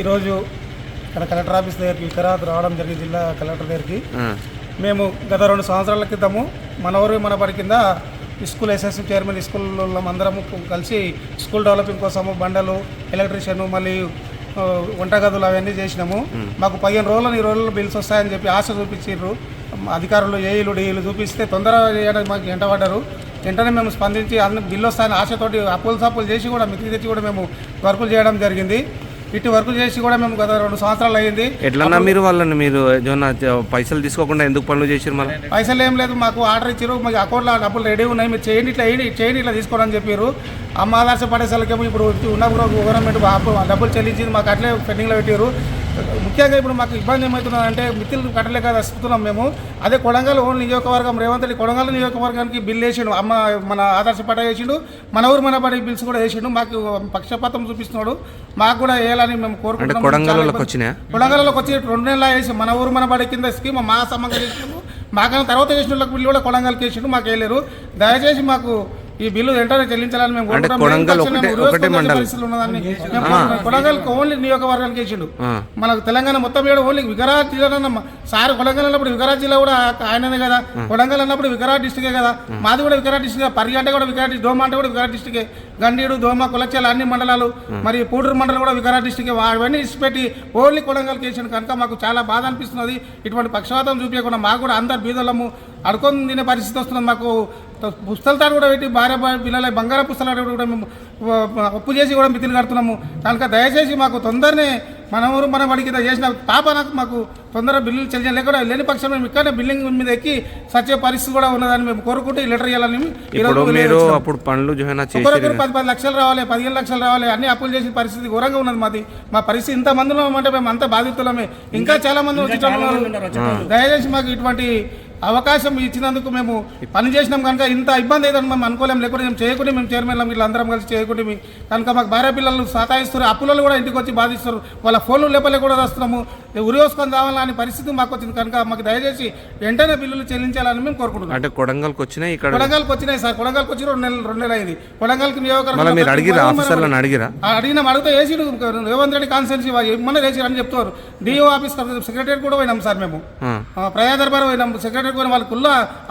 ఈరోజు ఇక్కడ collector office దగ్గరికి వికరాత్ రావడం జరిగింది జిల్లా కలెక్టర్ దగ్గరికి. మేము గత రెండు సంవత్సరాల క్రితము మన ఊరు మన బడి కింద స్కూల్ ఎస్ఎస్సి చైర్మన్ స్కూల్లో అందరము కలిసి స్కూల్ డెవలపింగ్ కోసము బండలు ఎలక్ట్రీషియన్ మళ్ళీ వంటగదులు అవన్నీ చేసినాము. మాకు పదిహేను రోజులు ఈ రోజుల్లో బిల్స్ వస్తాయని చెప్పి ఆశ చూపించారు అధికారులు ఏఈలు డీఈలు చూపిస్తే తొందరగా చేయడానికి మాకు ఎంటబడ్డారు వెంటనే మేము స్పందించి అన్ని బిల్లు వస్తాయని ఆశతోటి అప్పులు సప్పులు చేసి కూడా మితికి తెచ్చి కూడా మేము వర్కులు చేయడం జరిగింది. ఇటు వర్కులు చేసి కూడా మేము గత రెండు సంవత్సరాలు అయ్యింది. ఎట్లన్నా మీరు వాళ్ళని మీరు ఏమన్నా పైసలు తీసుకోకుండా ఎందుకు పనులు చేసారు మళ్ళీ పైసలు ఏం లేదు మాకు ఆర్డర్ ఇచ్చారు మాకు అకౌంట్లో డబ్బులు రెడీ ఉన్నాయి మీరు చేయండి ఇట్లా చేయండి ఇట్లా తీసుకోండి అని చెప్పారు అమ్మ ఆదర్శ పడేసరికేమో ఇప్పుడు ఉన్న గవర్నమెంట్ డబ్బులు చెల్లించింది మాకు అట్లే పెండింగ్లో పెట్టారు ముఖ్యంగా ఇప్పుడు మాకు ఇబ్బంది ఏమవుతుందంటే మిత్రులు కట్టలేక వస్తున్నాం మేము. అదే కొడంగల్ ఓన్లీ నియోజకవర్గం రేవంత్ రెడ్డి కొడంగల్ నియోజకవర్గానికి బిల్ వేసిండు. అమ్మ మన ఆదర్శ పట్ట వేసిండు. మన ఊరు మన బడి బిల్స్ కూడా వేసిండు. మాకు పక్షపాతం చూపిస్తున్నాడు. మాకు కూడా వేయాలని మేము కోరుకుంటున్నాం. కొడంగల్లోకి వచ్చి రెండు నెలలు వేసి మన ఊరు మన బడి కింద స్కీమ్ మా సమంగా చేసినాము మాకన్నా తర్వాత చేసిన వాళ్ళకి బిల్లు కూడా కొడంగల్కి వేసిండు. మాకు వేయలేరు. దయచేసి మాకు ఈ బిల్లు వెంటనే చెల్లించాలని మేము. కొడంగల్ ఓన్లీ నియోజకవర్గానికి వేసిండు. మనకు తెలంగాణ మొత్తం ఏడు ఓన్లీ వికారాబాద్ జిల్లా సార్ కొడంగల్ అన్నప్పుడు వికారాబాద్ జిల్లా కూడా ఆయననే కదా. కొడంగల్ అన్నప్పుడు వికారాబాద్ డిస్టికే కదా. మాది కూడా వికారాబాద్ డిస్టిక్ పరి అంటే కూడా వికారాబాద్ డిస్టిక్ దోమ అంటే కూడా వికారాబాద్ డిస్టికే గండీడు దోమ కులచాల అన్ని మండలాలు. మరి పూడూరు మండలం కూడా వికారాబాద్ డిస్టిక్ అవన్నీ ఇచ్చిపెట్టి ఓన్లీ కొడంగల్ కేసిన కనుక మాకు చాలా బాధ అనిపిస్తున్నది. ఇటువంటి పక్షపాతం చూపించకుండా మాకు కూడా అందరు బీదలము అడుకొని తినే పరిస్థితి వస్తున్నది మాకు. పుస్తకాలు కూడా పెట్టి భార్య భార్య పిల్లల బంగార పుస్తకాలు కూడా మేము అప్పు చేసి కూడా మితిలు కడుతున్నాము. కనుక దయచేసి మాకు తొందరనే మన ఊరు మన ఇంత చేసిన పాప నాకు మాకు తొందరగా బిల్లులు చెల్లించాలి లేకుండా లేని పక్షం మేము ఇక్కడనే బిల్డింగ్ మీద ఎక్కి సచ్చే పరిస్థితి కూడా ఉన్నదని మేము కోరుకుంటూ ఈ లెటర్ ఇవ్వాలని మీరు అప్పుడు పనులు ఒకరొకరు పది పది లక్షలు రావాలి పదిహేను లక్షలు రావాలి అన్ని అప్పులు చేసిన పరిస్థితి ఘోరంగా ఉన్నది మాది. మా పరిస్థితి ఇంత మందిలో అంటే మేము అంత బాధితులమే. ఇంకా చాలా మంది దయచేసి మాకు ఇటువంటి అవకాశం ఇచ్చినందుకు మేము పని చేసినాం కనుక ఇంత ఇబ్బంది అవుతుందని మేము అనుకోలేం లేకుంటే మేము చేయకుండా మేము చైర్మన్ వీళ్ళు అందరం కలిసి చేయకుండా కనుక మాకు భార్య పిల్లలు సతాయిస్తారు అప్పులలో కూడా ఇంటికి వచ్చి బాధిస్తారు వాళ్ళ ఫోన్లు లేపలే కూడా వస్తున్నాము. ఉరి వేసుకొని రావాలని పరిస్థితి మాకు వచ్చింది కనుక మాకు దయచేసి వెంటనే బిల్లులు చెల్లించాలని మేము కోరుకుంటున్నాం. అంటే కొడంగల్కి వచ్చినాయి ఇక్కడ కొడంగల్కి వచ్చినాయి సార్ కొడంగల్కి వచ్చి రెండు నెలలు రెండు నెలలు అయింది. కొడంగల్కి నియోజకవర్గం మీరు అడిగిరా ఆఫీసర్లను అడిగిరా? అడిగినాం అడిగితే ఏసీడు రేవంత్ రెడ్డి కాన్సెన్సీ ఏమన్నా వేసిరు అని చెప్తారు డిఓ ఆఫీస్ సెక్రటరీ కూడా పోయినాం సార్ మేము. ప్రజా దర్బార్ పోయినాం సెక్రటరీ పోయిన వాళ్ళ కుల్ల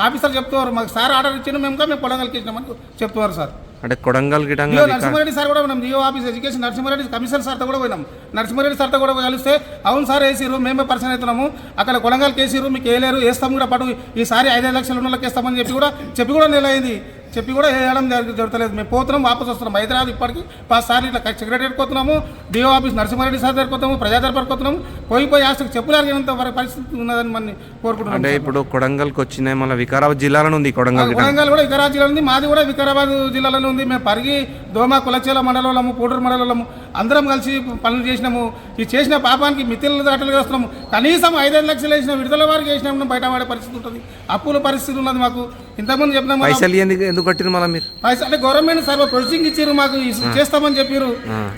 ఆఫీసర్ చెప్తున్నారు మాకు సార్ ఆర్డర్ ఇచ్చిన మేము మేము కొడంగల్కి ఇచ్చినామని చెప్తున్నారు సార్. అంటే కొడంగల్ గిటంగా నరసింహారెడ్డి సార్ కూడా పోయినాం DO office education Narasimha Reddy commissioner సార్తో కూడా పోయినాం. నరసింహారెడ్డి సార్తో కూడా కలిస్తే అవును సార్ వేసిరు మేమే పర్సన్ అవుతున్నాము అక్కడ కొడంగల్కి వేసిరు మీకు వేయలేరు వేస్తాం కూడా పట్టు ఈసారి ఐదైదు లక్షలు ఉన్న వాళ్ళకి వేస్తామని చెప్పి కూడా చెప్పి కూడా నెల అయింది. చెప్పి కూడా వేయడం జరుగు- జరుగుతలేదు మేము పోతున్నాం వాపస్ వస్తున్నాం. హైదరాబాద్ ఇప్పటికి పాస్ సార్లు ఇట్లా సెక్రటరీ పోతున్నాము డిఓ ఆఫీస్ నరసింహారెడ్డి సార్ దగ్గర పోతున్నాము ప్రజా దర్బార్ పోతున్నాము పోయి పోయి ఆస్తికి చెప్పులు అరిగినంత వరకు పరిస్థితి ఉన్నదని మనం కోరుకుంటున్నాం. అంటే ఇప్పుడు కొడంగల్కి వచ్చినాయి మళ్ళీ వికారాబాద్ జిల్లాలో ఉంది కొడంగల్ వరంగల్ కూడా వికారాబాద్ జిల్లా ఉంది మాది కూడా వికారాబాద్ జిల్లాలోనే ఉంది. మేము పరిగి దోమ కులచేల మండలంలో పూడూరు మండలంలో అందరం కలిసి పనులు చేసినాము. ఈ చేసిన పాపానికి మితిలు దాటలు వేస్తున్నాము. కనీసం ఐదైదు లక్షలు వేసిన విడుదల వారికి వేసినాము బయట పడే పరిస్థితి ఉంటుంది. అప్పుల పరిస్థితి ఉన్నది మాకు. ఇంతకుముందు చెప్పినాము పైసలు ఎందుకు మీరు? పైసలు అంటే గవర్నమెంట్ సర్వ ప్రొసీజింగ్ ఇచ్చారు మాకు. చేస్తామని చెప్పారు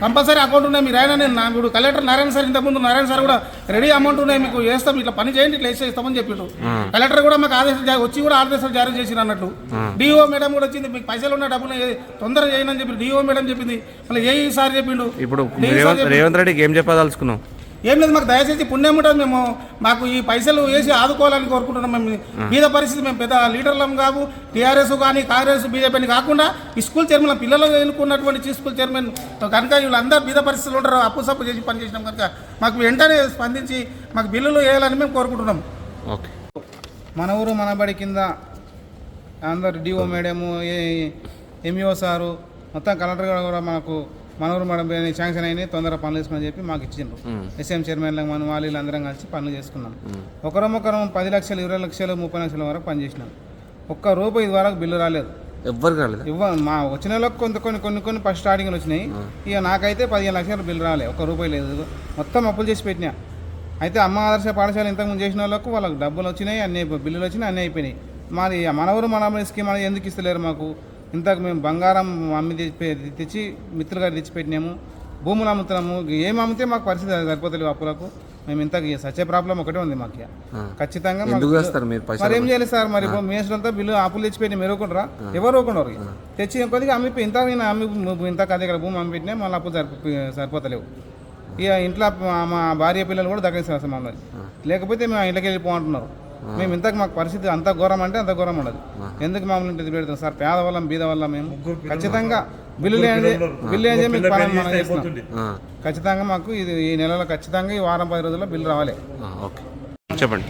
కంపల్సరీ అకౌంట్ ఉన్నాయి. మీరు ఆయన నేను ఇప్పుడు కలెక్టర్ నారాయణ సార్ ఇంతకుముందు నారాయణ సార్ కూడా రెడీ అమౌంట్ ఉన్నాయి. మీకు వేస్తాం. ఇట్లా పని చేయండి ఇట్లా వేసేస్తామని చెప్పారు కలెక్టర్ కూడా మాకు ఆదేశాలు వచ్చి కూడా ఆదేశాలు జారీ చేసిన అన్నట్టు. డిఓ మేడం కూడా వచ్చింది. మీకు పైసలు ఉన్న డబ్బులు తొందరగా చేయను అని చెప్పి డిఓ మేడం చెప్పింది. మళ్ళీ ఏ సార్ చెప్పిండు. ఇప్పుడు రేవంత్. రేవంత్ రెడ్డికి ఏం చెప్పదలుచుకున్నాం ఏం లేదు మాకు దయచేసి పుణ్యం ఉంటుంది మేము మాకు ఈ పైసలు వేసి ఆదుకోవాలని కోరుకుంటున్నాం. మేము మీద పరిస్థితి మేము పెద్ద లీడర్లం కావు టీఆర్ఎస్ కానీ కాంగ్రెస్ బీజేపీని కాకుండా ఈ స్కూల్ చైర్మన్ పిల్లలు ఎన్నుకున్నటువంటి చీఫ్ స్కూల్ చైర్మన్ కనుక వీళ్ళందరూ బీద పరిస్థితులు ఉంటారు అప్పు సప్పు చేసి పని చేసినాం కనుక మాకు వెంటనే స్పందించి మాకు బిల్లులు వేయాలని మేము కోరుకుంటున్నాం. ఓకే. మన ఊరు మన బడి కింద అందరు డిఓ మేడము ఎంఈఓ సారు మొత్తం కలెక్టర్ గారు కూడా మనకు మన ఊరు మన శాంక్షన్ అయినాయి తొందరగా పనులు చేసుకుని చెప్పి మాకు ఇచ్చిండ్రు. ఎస్ఎం చైర్మన్ మనం వాళ్ళు వీళ్ళందరం కలిసి పనులు చేసుకున్నాం. ఒకరం ఒకరం పది లక్షలు ఇరవై లక్షలు ముప్పై లక్షల వరకు పని చేసినాం. ఒక్క రూపాయి ఇది వరకు బిల్లు రాలేదు. ఎవ్వరు ఇవ్వ మా వచ్చిన వాళ్ళకి కొంత కొన్ని కొన్ని కొన్ని ఫస్ట్ స్టార్టింగ్లు వచ్చినాయి. ఇక నాకైతే పదిహేను లక్షల బిల్లు రాలే ఒక్క రూపాయి లేదు. మొత్తం అప్పులు చేసి పెట్టినా. అయితే అమ్మ ఆదర్శ పాఠశాల ఇంతకుముందు చేసిన వాళ్ళకు వాళ్ళకి డబ్బులు వచ్చినాయి అన్ని బిల్లులు వచ్చినాయి అన్నీ అయిపోయినాయి. మాది మన ఊరు మన స్కీమ్ అనేది ఎందుకు ఇస్తలేరు మాకు? ఇంతకు మేము బంగారం అమ్మి తెచ్చి తెచ్చి మిత్రులు గారు తెచ్చిపెట్టినాము భూములు అమ్ముతున్నాము. ఏం అమ్మితే మాకు పరిస్థితి సరిపోతలేవు అప్పులకు మేము ఇంతకు ఇక సచ్చే ప్రాబ్లం ఒకటే ఉంది మాకు. ఖచ్చితంగా మీరు ఏం చేయాలి సార్? మరి మేసరంతా బిల్లు అప్పులు తెచ్చిపెట్టి మీరు ఊరుకుంటారా? ఎవరు ఊరుకున్నారు తెచ్చి కొద్దిగా అమ్మి ఇంత నేను అమ్మి ఇంత అదే ఇక్కడ భూమి అమ్మి పెట్టినా మళ్ళీ అప్పులు సరిపో సరిపోతలేవు. ఇక ఇంట్లో మా- భార్య పిల్లలు కూడా దగ్గరిస్తారు అసలు మమ్మల్ని. లేకపోతే మేము ఇంట్లోకి వెళ్ళిపోమంటున్నారు మేము ఇంతకు మాకు పరిస్థితి అంత ఘోరం అంటే అంత ఘోరం ఉండదు. ఎందుకు మమ్మల్ని ఇంటికి పెడతాం సార్ పేదవాళ్ళం బీద వల్ల మేము ఖచ్చితంగా బిల్లు ఏంటి మీకు పని మనం చేస్తున్నాం. ఆ, ఖచ్చితంగా మాకు ఇది ఈ నెలలో ఖచ్చితంగా ఈ వారం పది రోజుల్లో బిల్లు రావాలి. చెప్పండి.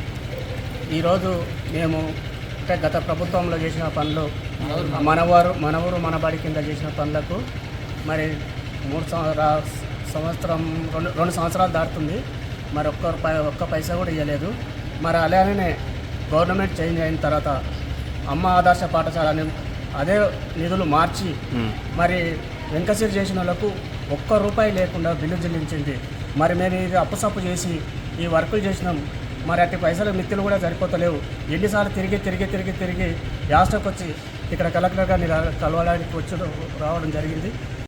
ఈరోజు మేము అంటే గత ప్రభుత్వంలో చేసిన పనులు మనవారు మనవరు మనబడి కింద చేసిన పనులకు మరి మూడు సంవత్సరా సంవత్సరం రెండు రెండు సంవత్సరాలు దాటుతుంది. మరి ఒక్క రూపాయి ఒక్క పైసా కూడా ఇవ్వలేదు మరి అలానే గవర్నమెంట్ చేంజ్ అయిన తర్వాత అమ్మ ఆదర్శ పాఠశాలని అదే నిధులు మార్చి మరి వెంకసీర్ చేసిన వాళ్ళకు ఒక్క రూపాయి లేకుండా బిల్లు చెల్లించింది. మరి మేము ఇది అప్పుసప్పు చేసి ఈ వర్కులు చేసినాం. మరి అట్టి పైసలు మిత్తులు కూడా సరిపోతలేవు. ఎన్నిసార్లు తిరిగి తిరిగి తిరిగి తిరిగి యాస్టకు వచ్చి ఇక్కడ కలెక్టర్ గారిని కలవడానికి వచ్చి రావడం జరిగింది.